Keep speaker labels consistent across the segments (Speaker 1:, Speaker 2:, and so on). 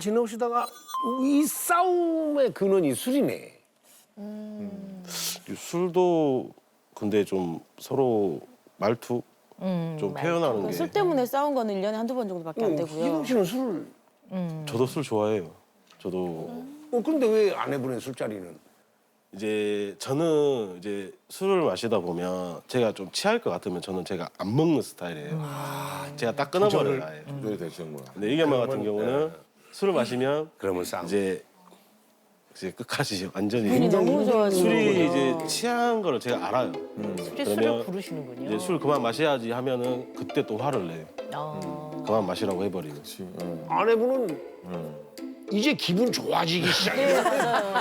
Speaker 1: 지내오시다가 이 싸움의 근원이 술이네.
Speaker 2: 이 술도 근데 좀 서로 말투 좀 표현하는 게
Speaker 3: 술 때문에 싸운 거는 1년에 한두 번 정도밖에 안 되고요.
Speaker 1: 희동 씨는 술.
Speaker 2: 저도 술 좋아해요. 저도
Speaker 1: 어, 그런데 왜 아내분의 술자리는?
Speaker 2: 이제 저는 이제 술을 마시다 보면 제가 좀 취할 것 같으면 저는 제가 안 먹는 스타일이에요. 제가 딱 끊어버려요. 아예.
Speaker 4: 조절이 되시는구나.
Speaker 2: 근데 이경만 같은 경우는 술을 마시면
Speaker 1: 그러면 싸움.
Speaker 2: 이제 이제 끝까지 완전히
Speaker 3: 분이 너무 좋아지고
Speaker 2: 술이 이제 취한 거를 제가 알아요.
Speaker 5: 술에
Speaker 2: 그러면
Speaker 5: 술을 부르시는군요.
Speaker 2: 이제 술 그만 마셔야지 하면은 그때 또 화를 내요.
Speaker 5: 어.
Speaker 2: 그만 마시라고 해버리고.
Speaker 1: 아내분은 이제 기분 좋아지기 시작해요.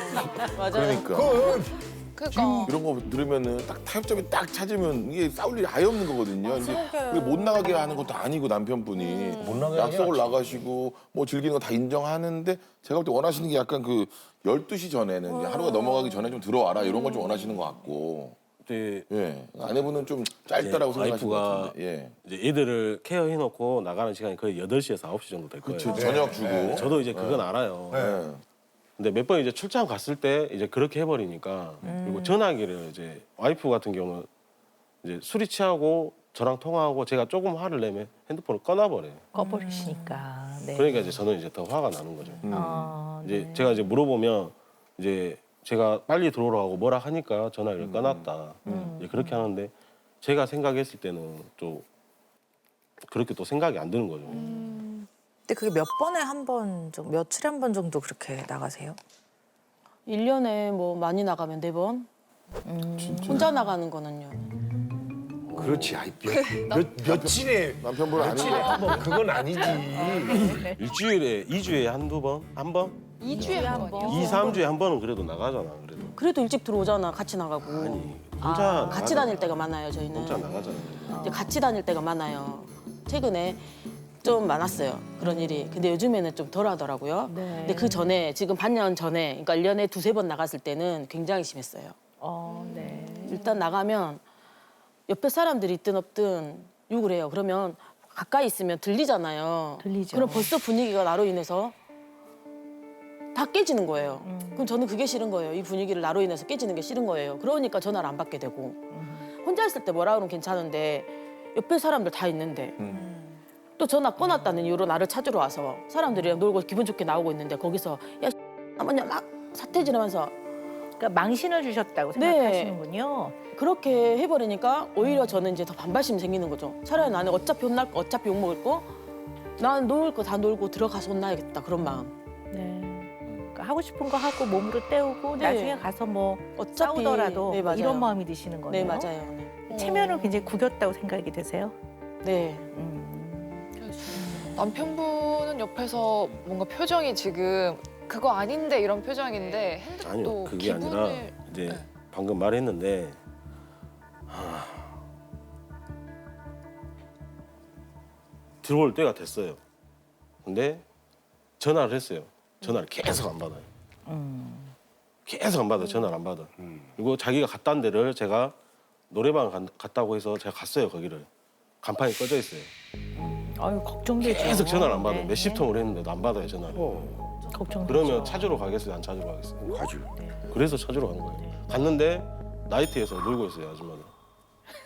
Speaker 3: 맞아요.
Speaker 4: 그러니까
Speaker 6: 그 러니까.
Speaker 4: 이런 거 들으면은 딱 타협점이 딱 찾으면 이게 싸울 일이 아예 없는 거거든요. 이제 그게 못 나가게 하는 것도 아니고 남편분이.
Speaker 1: 못 나가게
Speaker 4: 약속을
Speaker 1: 해야지.
Speaker 4: 나가시고 뭐 즐기는 거 다 인정하는데 제가 볼 때 원하시는 게 약간 그 12시 전에는 이제 하루가 넘어가기 전에 좀 들어와라 이런 걸 좀 원하시는 것 같고.
Speaker 2: 그때
Speaker 4: 예. 아내분은 좀 짧다라고
Speaker 2: 예,
Speaker 4: 생각하시는 것
Speaker 2: 와이프가
Speaker 4: 같은데. 예.
Speaker 2: 이제 애들을 케어해 놓고 나가는 시간이 거의 8시에서 9시 정도 될 거예요.
Speaker 4: 그렇죠 저녁 주고.
Speaker 2: 네, 저도 이제 그건 알아요.
Speaker 4: 예.
Speaker 2: 근데 몇 번 이제 출장 갔을 때 이제 그렇게 해버리니까 그리고 전화기를 이제 와이프 같은 경우는 이제 술이 취하고 저랑 통화하고 제가 조금 화를 내면 핸드폰을 꺼놔버려요.
Speaker 5: 꺼버리시니까. 네.
Speaker 2: 그러니까 이제 저는 이제 더 화가 나는 거죠.
Speaker 5: 어,
Speaker 2: 이제 제가 이제 물어보면 이제 제가 빨리 들어오라고 뭐라 하니까 전화기를 꺼놨다. 이제 그렇게 하는데 제가 생각했을 때는 또 그렇게 또 생각이 안 드는 거죠.
Speaker 7: 근데 그게 몇 번에 한 번, 좀 며칠에 한 번 정도 그렇게 나가세요?
Speaker 3: 1년에 뭐 많이 나가면 네번 혼자 나가는 거는요.
Speaker 1: 그렇지. 아이, 몇, 몇, 며칠에
Speaker 4: 남편분
Speaker 1: 며칠에
Speaker 4: 아니고
Speaker 1: 한번 그건 아니지.
Speaker 2: 일주일에 이주에 한두 번? 한 번?
Speaker 6: 2주에 한 번이요.
Speaker 2: 이삼주에 한 번은 그래도 나가잖아. 그래도.
Speaker 3: 그래도 일찍 들어오잖아. 같이 나가고.
Speaker 2: 아니, 혼자
Speaker 3: 같이
Speaker 2: 나가잖아.
Speaker 3: 다닐 때가 많아요. 저희는.
Speaker 2: 혼자 나가잖아.
Speaker 3: 이제 같이 다닐 때가 많아요. 최근에 좀 많았어요. 그런 일이. 근데 요즘에는 좀 덜 하더라고요.
Speaker 5: 네.
Speaker 3: 근데 그 전에 지금 반년 전에 그러니까 1년에 두세 번 나갔을 때는 굉장히 심했어요.
Speaker 5: 어, 네.
Speaker 3: 일단 나가면 옆에 사람들이 있든 없든 욕을 해요. 그러면 가까이 있으면 들리잖아요.
Speaker 5: 들리죠.
Speaker 3: 그럼 벌써 분위기가 나로 인해서 다 깨지는 거예요.
Speaker 5: 음.
Speaker 3: 그럼 저는 그게 싫은 거예요. 이 분위기를 나로 인해서 깨지는 게 싫은 거예요. 그러니까 전화를 안 받게 되고
Speaker 5: 음.
Speaker 3: 혼자 있을 때 뭐라 그러면 괜찮은데 옆에 사람들 다 있는데 또 전화 꺼놨다는 이유로 나를 찾으러 와서 사람들이랑 놀고 기분 좋게 나오고 있는데 거기서 야 아버냐 막 사태질하면서
Speaker 5: 그러니까 망신을 주셨다고
Speaker 3: 네.
Speaker 5: 생각하시는군요.
Speaker 3: 그렇게 해버리니까 오히려 저는 이제 더 반발심 이 생기는 거죠. 차라리 나는 어차피 혼날 거, 어차피 욕 먹을 거, 난 놀 거 다 놀고 들어가서 혼나야겠다 그런 마음.
Speaker 5: 네. 그러니까 하고 싶은 거 하고 몸으로 때우고
Speaker 3: 네.
Speaker 5: 나중에 가서 뭐
Speaker 3: 어차피
Speaker 5: 싸우더라도
Speaker 3: 네, 맞아요.
Speaker 5: 이런 마음이 드시는 거네요.
Speaker 3: 네 맞아요. 네.
Speaker 5: 체면을 굉장히 구겼다고 생각이 되세요?
Speaker 3: 네.
Speaker 5: 음.
Speaker 6: 남편분은 옆에서 뭔가 표정이 지금 그거 아닌데 이런 표정인데 핸드폰도
Speaker 2: 아니요, 그게
Speaker 6: 기분을
Speaker 2: 아니라 이제
Speaker 6: 네.
Speaker 2: 방금 말했는데 하... 들어올 때가 됐어요. 근데 전화를 했어요. 전화를 계속 안 받아요. 계속 안 받아요. 전화를 안 받아. 그리고 자기가 갔다는 데를 제가 노래방 간- 갔다고 해서 제가 갔어요 거기를. 간판이 꺼져 있어요.
Speaker 5: 아유 걱정되죠.
Speaker 2: 계속 전화를 안 받아요.
Speaker 5: 네.
Speaker 2: 몇십 통을 했는데도 안 받아요 전화를.
Speaker 5: 걱정되죠.
Speaker 2: 그러면 찾으러 가겠어요? 안 찾으러 가겠어요?
Speaker 1: 가지.
Speaker 2: 그래서 찾으러 간 거예요. 갔는데 나이트에서 놀고 있어요 아줌마들.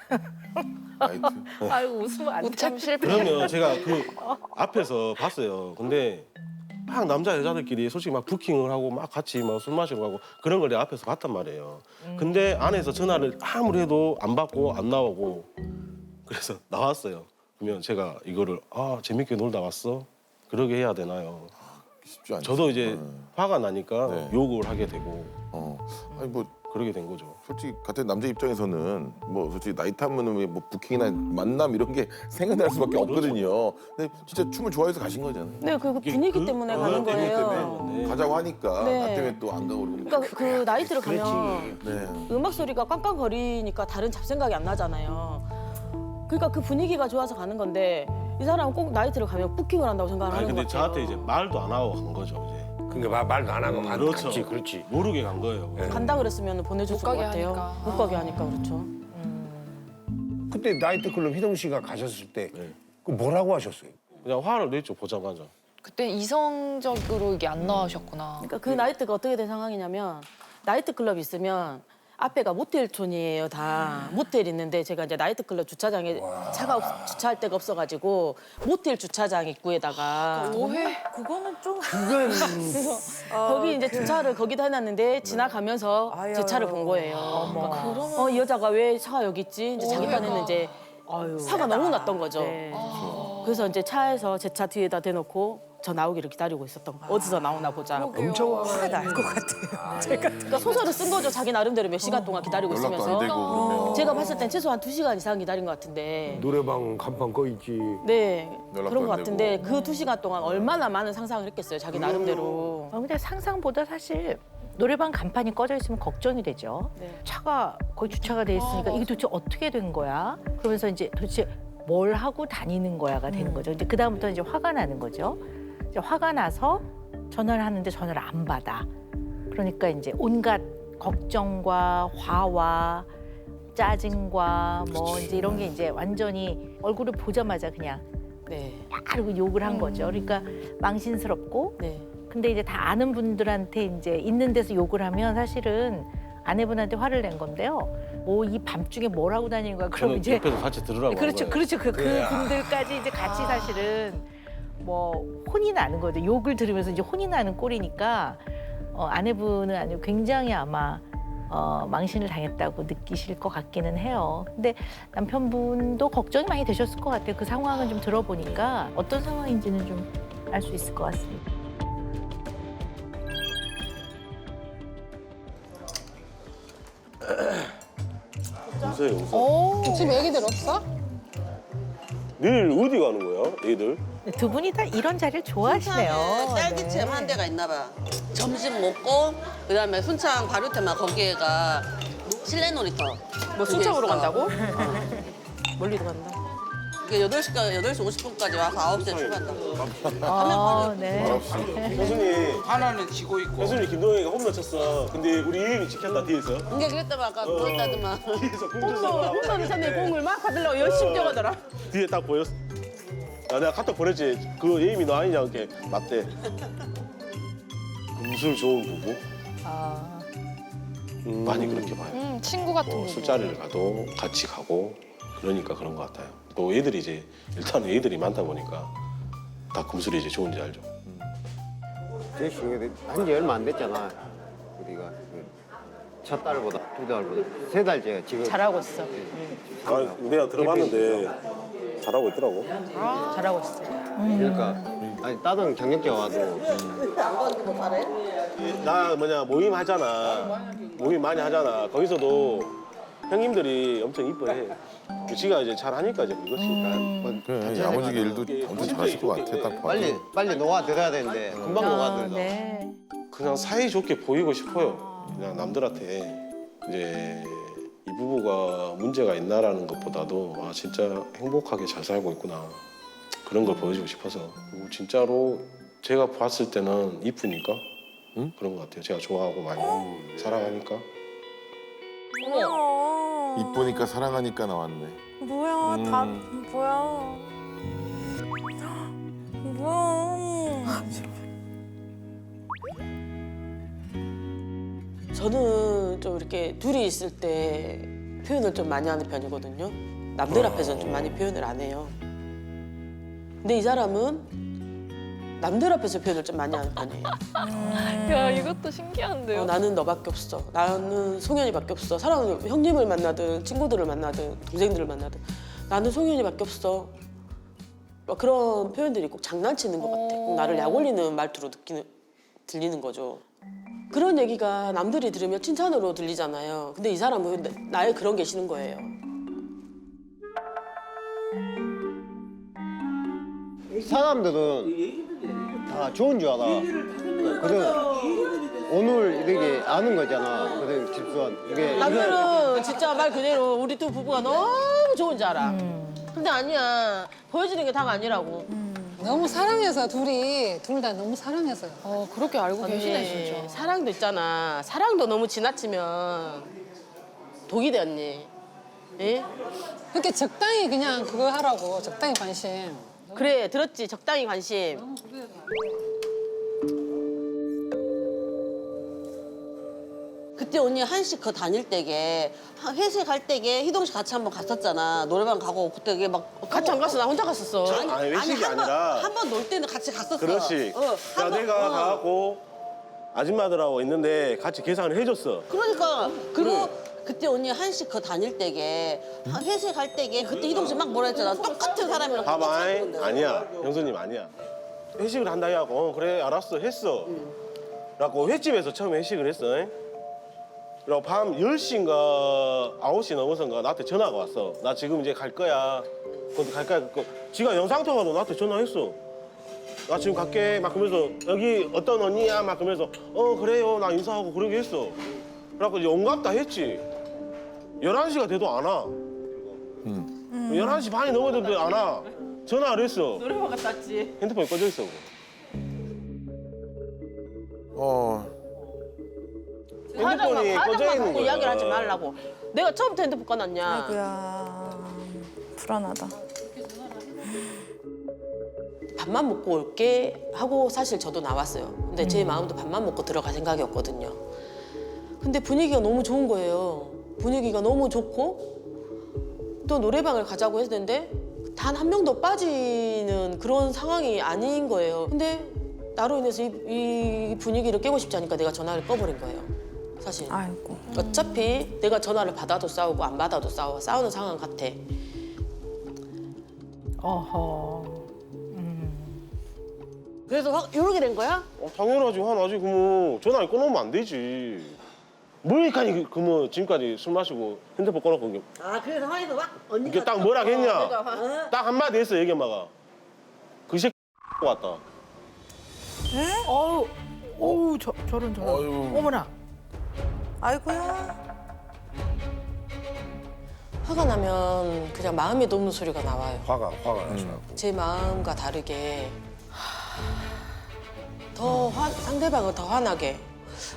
Speaker 4: 나이트
Speaker 5: 아유 웃으면 안 돼.
Speaker 6: 우참 실패.
Speaker 2: 그러면 제가 그 앞에서 봤어요. 근데 막 남자 여자들끼리 솔직히 막 부킹을 하고 막 같이 막 술 마시러 가고 그런 걸 내가 앞에서 봤단 말이에요. 근데 안에서 전화를 아무리 해도 안 받고 안 나오고 그래서 나왔어요. 그러면 제가 이거를 아 재밌게 놀다 왔어? 그러게 해야 되나요?
Speaker 4: 쉽지 않죠.
Speaker 2: 저도 이제
Speaker 4: 네.
Speaker 2: 화가 나니까
Speaker 4: 네.
Speaker 2: 욕을 하게 되고
Speaker 4: 어 아니 뭐
Speaker 2: 그러게 된 거죠.
Speaker 4: 솔직히 같은 남자 입장에서는 뭐 솔직히 나이트 하면은 뭐 부킹이나 만남 이런 게 생각날 수밖에 없거든요. 근데 진짜 춤을 좋아해서 가신 거잖아요.
Speaker 3: 네, 그
Speaker 2: 이게
Speaker 3: 분위기
Speaker 2: 그-
Speaker 3: 때문에
Speaker 2: 그
Speaker 3: 가는
Speaker 2: 때문에
Speaker 3: 거예요.
Speaker 2: 때문에. 네.
Speaker 4: 가자고 하니까
Speaker 3: 네.
Speaker 4: 나 때문에 또 안 가고 그러면
Speaker 3: 그러니까 그 나이트를 가면
Speaker 4: 네.
Speaker 3: 음악 소리가 꽝꽝거리니까 다른 잡생각이 안 나잖아요. 그러니까 그 분위기가 좋아서 가는 건데 이 사람은 꼭 나이트를 가면 부킹을 한다고 생각을
Speaker 2: 아니
Speaker 3: 하는
Speaker 2: 근데
Speaker 3: 것 같아요.
Speaker 2: 저한테 이제 말도 안 하고 간 거죠 이제.
Speaker 1: 그러니까 말- 말도 안 하고 가-
Speaker 2: 그렇죠.
Speaker 1: 갔지. 그렇지.
Speaker 2: 모르게 간 거예요.
Speaker 1: 네.
Speaker 3: 간다 그랬으면 보내줬을
Speaker 6: 못
Speaker 3: 것
Speaker 6: 가게
Speaker 3: 같아요.
Speaker 6: 하니까.
Speaker 3: 못 가게 하니까 그렇죠.
Speaker 1: 그때 나이트클럽 희동 씨가 가셨을 때
Speaker 2: 네.
Speaker 1: 그 뭐라고 하셨어요?
Speaker 2: 그냥 화를 냈죠 보자마자.
Speaker 6: 그때 이성적으로 이게 안 나오셨구나.
Speaker 3: 그러니까 그 나이트가 어떻게 된 상황이냐면 나이트 클럽 있으면 앞에가 모텔촌이에요 다 모텔 있는데 제가 이제 나이트 클럽 주차장에 차가 없, 주차할 데가 없어가지고 모텔 주차장 입구에다가
Speaker 6: 오해?
Speaker 7: 그거는 좀
Speaker 3: 거기 이제 주차를 거기다 해놨는데 지나가면서
Speaker 7: 아유.
Speaker 3: 제 차를 본 거예요. 어, 이 여자가 왜 차가 여기 있지? 이제 자기 딴에는 이제 화가 너무 났던 거죠.
Speaker 5: 네.
Speaker 3: 그래서 이제 차에서 제 차 뒤에다 대놓고 저 나오기를 기다리고 있었던 거예요. 어디서 나오나 보자.
Speaker 1: 엄청
Speaker 7: 화가 날 것 같아요.
Speaker 3: 그러니까 소설을 쓴 거죠. 자기 나름대로 몇 시간 동안 기다리고
Speaker 4: 연락도 안
Speaker 3: 있으면서.
Speaker 4: 되고 그러면
Speaker 3: 제가 봤을 땐 최소한 두 시간 이상 기다린 것 같은데.
Speaker 1: 노래방 간판 꺼 있지.
Speaker 3: 네.
Speaker 4: 연락도
Speaker 3: 그런 것
Speaker 4: 안
Speaker 3: 같은데 그 두 시간 동안 얼마나 많은 상상을 했겠어요. 자기 나름대로.
Speaker 5: 어, 근데 상상보다 사실 노래방 간판이 꺼져 있으면 걱정이 되죠.
Speaker 3: 네.
Speaker 5: 차가 거의 주차가 돼 있으니까 이게 도대체 어떻게 된 거야? 그러면서 이제 도대체 뭘 하고 다니는 거야가 되는 거죠. 이제 그 다음부터 이제 화가 나는 거죠. 화가 나서 전화를 하는데 전화를 안 받아. 그러니까 이제 온갖 걱정과 화와 짜증과 뭐 이제 이런 게 이제 완전히 얼굴을 보자마자 그냥
Speaker 3: 네.
Speaker 5: 바로 욕을 한 거죠. 그러니까 망신스럽고
Speaker 3: 네.
Speaker 5: 근데 이제 다 아는 분들한테 이제 있는 데서 욕을 하면 사실은 아내분한테 화를 낸 건데요. 뭐 이 밤중에 뭘 하고 다니는 거야? 그럼
Speaker 2: 저는
Speaker 5: 이제
Speaker 2: 옆에서 같이 들으라고
Speaker 5: 그렇죠,
Speaker 2: 한 거예요.
Speaker 5: 그렇죠. 그, 그 분들까지 이제 같이 사실은 뭐 혼이 나는 거죠. 욕을 들으면서 이제 혼이 나는 꼴이니까 어, 아내분은 아니고 굉장히 아마 어, 망신을 당했다고 느끼실 것 같기는 해요. 근데 남편분도 걱정이 많이 되셨을 것 같아요. 그 상황을 좀 들어보니까 어떤 상황인지는 좀 알 수 있을 것 같습니다.
Speaker 2: 웃어요, 웃어.
Speaker 6: 지금 애기들 없어?
Speaker 2: 내일 어디 가는 거야, 애들?
Speaker 5: 두 분이 다 이런 자리를 좋아하시네요.
Speaker 8: 딸기잼 한 대가 있나 봐. 점심 먹고 그다음에 순창 바르테마 거기에가 실내 놀이터.
Speaker 3: 뭐 순창으로 간다고? 멀리도 간다.
Speaker 8: 이게 8시까 8시 50분까지 와서 9시에 출발한다.
Speaker 5: 아, 네.
Speaker 2: 교수님
Speaker 9: 하나는 지고 있고
Speaker 2: 교수님 김동현이가 홈런 쳤어. 근데 우리 이인이 지켰다 뒤에서.
Speaker 8: 이게 그랬다면 아까 그랬다더만.
Speaker 2: 뒤에서 공 쳤어.
Speaker 3: 홈런을 쳤네 공을 막 받으려고 열심히 뛰어가더라.
Speaker 2: 뒤에 딱 보였어. 아, 내가 카톡 보냈지. 그 에임이 너 아니냐 이렇게 맞대. 금술 좋은 부부?
Speaker 5: 아,
Speaker 2: 음, 많이 그렇게 봐요.
Speaker 6: 음, 친구 같은
Speaker 2: 뭐
Speaker 6: 거.
Speaker 2: 술자리를 가도 같이 가고 그러니까 그런 것 같아요. 또 애들이 이제 일단 애들이 많다 보니까 다 금술이 이제 좋은지 알죠.
Speaker 10: 제일 중요해. 한지 얼마 안 됐잖아. 우리가 그첫 달보다 두 달보다 세 달째 지금
Speaker 3: 잘하고 있어.
Speaker 2: 아, 내가 들어봤는데 잘하고 있더라고.
Speaker 3: 잘하고 있어.
Speaker 10: 그러니까 아니 다른 경력자 와도
Speaker 2: 나 뭐냐 모임 하잖아. 모임 많이 하잖아. 거기서도 형님들이 엄청 이뻐해. 지가 이제 잘하니까 이제 그것이.
Speaker 4: 그래 야무지게 일도 엄청 잘하실 것 같아 딱 봐도
Speaker 10: 빨리 빨리 녹아들어야 되는데 금방
Speaker 5: 아,
Speaker 10: 녹아들어.
Speaker 5: 네.
Speaker 2: 그냥 사이 좋게 보이고 싶어요. 그냥 남들한테 이제 이 부부가 문제가 있나라는 것보다도 아 진짜 행복하게 잘 살고 있구나 그런 걸 보여주고 싶어서 그리고 진짜로 제가 봤을 때는 이쁘니까
Speaker 4: 응?
Speaker 2: 그런 것 같아요. 제가 좋아하고 많이 사랑하니까
Speaker 7: 뭐야?
Speaker 4: 이쁘니까 사랑하니까 나왔네
Speaker 7: 뭐야? 다
Speaker 4: 음.
Speaker 7: 뭐야? 뭐야?
Speaker 3: 저는 좀 이렇게 둘이 있을 때 표현을 좀 많이 하는 편이거든요. 남들 앞에서는 좀 많이 표현을 안 해요. 근데 이 사람은 남들 앞에서 표현을 좀 많이 하는 편이에요.
Speaker 6: 야, 이것도 신기한데요.
Speaker 3: 어, 나는 너밖에 없어. 나는 송현이밖에 없어. 사랑하는 형님을 만나든 친구들을 만나든 동생들을 만나든 나는 송현이밖에 없어. 막 그런 표현들이 꼭 장난치는 것 같아. 꼭 나를 약 올리는 말투로 느끼는 들리는 거죠. 그런 얘기가 남들이 들으면 칭찬으로 들리잖아요. 근데 이 사람은 나- 나의 그런 게 싫은 거예요.
Speaker 10: 사람들은 다 좋은 줄 알아. 그래 오늘 이렇게 아는 거잖아. 그래 집수한 이게 이게
Speaker 3: 남들은 진짜 말 그대로 우리 두 부부가 너무 좋은 줄 알아. 근데 아니야. 보여지는 게 다가 아니라고.
Speaker 11: 너무 사랑해서 둘이 둘 다 너무 사랑해서요.
Speaker 6: 어, 그렇게 알고 계시네, 진짜.
Speaker 3: 사랑도 있잖아. 사랑도 너무 지나치면 독이 돼 언니. 예?
Speaker 11: 그렇게 적당히 그냥 그거 하라고 적당히 관심.
Speaker 3: 그래 들었지 적당히 관심.
Speaker 8: 그때 언니 한식 그 다닐 때게 한 회식 할 때게 희동 씨 같이 한번 갔었잖아. 노래방 가고 그때 이게 막
Speaker 3: 같이 안 갔어 나 혼자 갔었어.
Speaker 2: 아니, 외식이
Speaker 8: 한 번-
Speaker 2: 아니라.
Speaker 8: 한 번 놀 때는 같이 갔었어.
Speaker 2: 그렇지.
Speaker 8: 어,
Speaker 2: 야,
Speaker 8: 한 번-
Speaker 2: 내가
Speaker 8: 어.
Speaker 2: 가갖고 아줌마들하고 있는데 같이 계산을 해줬어.
Speaker 8: 그러니까 그리고 그때 언니 한식 그 다닐 때게 한 회식 할 때게 그때 희동 씨 막 뭐라 했잖아. 똑같은 사람이랑 똑같이
Speaker 2: 봐봐,
Speaker 8: 건데.
Speaker 2: 아니야, 형수님 아니야. 회식을 한다 해갖고 어, 그래 알았어 했어. 그래갖고 횟집에서 처음에 회식을 했어. 그리고 밤 10시인가 9시 넘어서인가 나한테 전화가 왔어. 나 지금 이제 갈 거야. 거기 갈 거야. 그, 지가 영상통화도 나한테 전화했어. 나 지금 갈게. 막 그러면서 여기 어떤 언니야? 막 그러면서 어 그래요. 나 인사하고 그러게 했어. 그래갖고 이제 온갖 다 했지. 11시가 돼도 안 와. 11시 반이 넘어도 안 와. 전화를 했어.
Speaker 3: 노래방 갔다 왔지.
Speaker 2: 핸드폰이 꺼져 있어.
Speaker 4: 어.
Speaker 2: 핸드폰이 꺼져 있는 거야.
Speaker 3: 이야기를 하지 말라고. 내가 처음부터 핸드폰 꺼놨냐.
Speaker 7: 아이고야 불안하다.
Speaker 3: 밥만 먹고 올게 하고 사실 저도 나왔어요. 근데 제 마음도 밥만 먹고 들어갈 생각이었거든요. 근데 분위기가 너무 좋은 거예요. 분위기가 너무 좋고 또 노래방을 가자고 했는데 단 한 명도 빠지는 그런 상황이 아닌 거예요. 근데 나로 인해서 이, 이 분위기를 깨고 싶지 않으니까 내가 전화를 꺼버린 거예요. 사실.
Speaker 7: 아이고.
Speaker 3: 어차피 내가 전화를 받아도 싸우고 안 받아도 싸워 싸우는 상황 같아.
Speaker 5: 어허.
Speaker 3: 그래서 확 이렇게 된 거야?
Speaker 2: 어, 당연하지. 화나지. 그뭐 전화를 꺼놓으면 안 되지. 뭐니까니 그뭐 지금까지 술 마시고 핸드폰 꺼놓고 이게,
Speaker 8: 아 그래서 화해서 막 언니가
Speaker 2: 이게 딱 뭐라 했냐?
Speaker 3: 내가 화-
Speaker 2: 딱 한마디 했어 얘기 엄마가. 그 새끼 왔다.
Speaker 5: 어우, 어우, 저, 저런 저런.
Speaker 4: 어휴.
Speaker 5: 어머나.
Speaker 7: 아이고야.
Speaker 3: 화가 나면 그냥 마음에 녹는 소리가 나와요.
Speaker 1: 화가 화가 나셔갖고.
Speaker 3: 제 마음과 다르게 더 화, 상대방을 더 화나게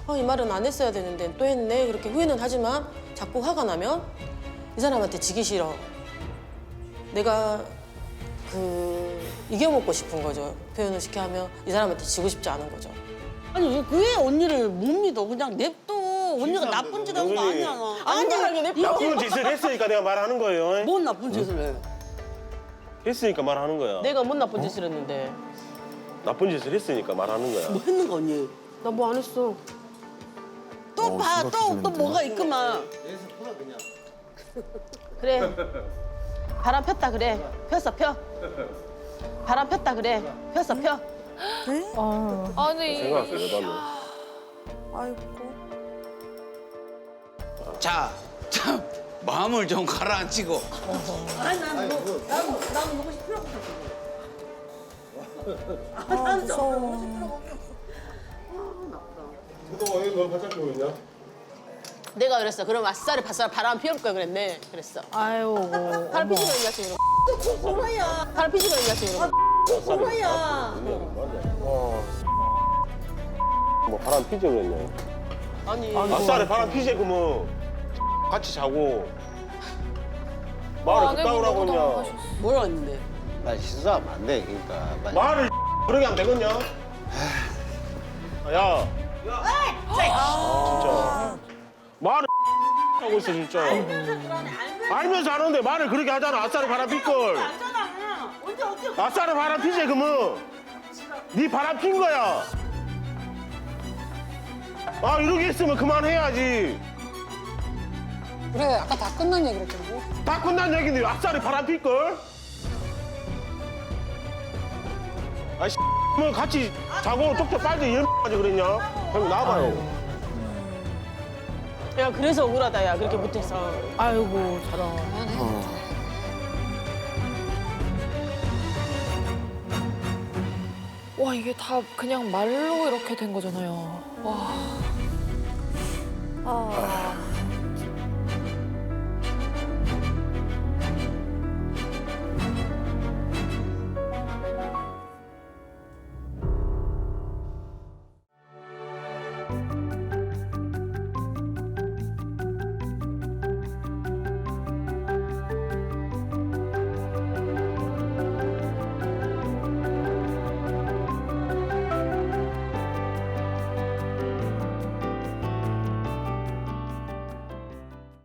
Speaker 3: 어, 이 말은 안 했어야 되는데 또 했네 그렇게 후회는 하지만 자꾸 화가 나면 이 사람한테 지기 싫어 내가 그 이겨먹고 싶은 거죠 표현을 쉽게 하면 이 사람한테 지고 싶지 않은 거죠
Speaker 8: 아니 왜 언니를 못 믿어? 그냥 냅둬. 언니가 나쁜 짓 한거
Speaker 2: 영훈이.
Speaker 8: 아니야.
Speaker 3: 아니 냅둬.
Speaker 2: 나쁜 짓을 했으니까 내가 말하는 거예요.
Speaker 8: 뭔 나쁜 짓을 해?
Speaker 2: 했으니까 말하는 거야.
Speaker 3: 내가 뭔 나쁜 짓을 했는데
Speaker 2: 나쁜 짓을 했으니까 말하는 거야.
Speaker 8: 뭐 했는 거 언니?
Speaker 3: 나 뭐 안 했어
Speaker 8: 또
Speaker 4: 어,
Speaker 8: 봐, 또 또. 뭐가 있구만.
Speaker 3: 그래 바람 폈다 그래 폈어 펴 바람 폈다 그래 폈어 펴
Speaker 5: 어.
Speaker 6: 아니
Speaker 2: 여자는.
Speaker 7: 아이고.
Speaker 9: 자, 자 마음을 좀 가라앉히고.
Speaker 7: 아 무서워.
Speaker 3: 내가 그랬어. 그럼 아싸리 바싸리 바람 피울 걸 그랬네. 그랬어.
Speaker 5: 아이고.
Speaker 3: 바람 피지 그랬냐 지금 뭐야. 바람 피지 그랬냐 지금
Speaker 8: 뭐야?
Speaker 2: 뭐 바람 피지 그랬냐.
Speaker 3: 아니.
Speaker 2: 아싸리 바람 피지 그뭐 같이 자고 말을 하고
Speaker 6: 너무
Speaker 2: 있냐.
Speaker 6: 당황하셨어.
Speaker 8: 뭐라 했는데?
Speaker 10: 나 실수하면 안 돼. 그러니까 빨리.
Speaker 2: 말을 그러게 하면 되겠냐? 아, 야. 진짜. 말을 하고 있어 진짜. 알면서 하는데 말을 그렇게 하잖아. 아싸리 바람 필걸. 아싸리 바람 피지 그러면. 네 바람 핀 거야. 아 이렇게 했으면 그만해야지.
Speaker 11: 그래 아까 다 끝난 얘기를 했잖아.
Speaker 2: 다 끝난 얘기인데 아싸리 바람 필걸? 아이씨 뭐 같이 자고 똑똑 빨리 연까지 그랬냐? 형 나와봐요.
Speaker 3: 야 그래서 억울하다 야 그렇게 못해서
Speaker 5: 아이고, 저런.
Speaker 6: 와 이게 다 그냥 말로 이렇게 된 거잖아요. 와.
Speaker 7: 아.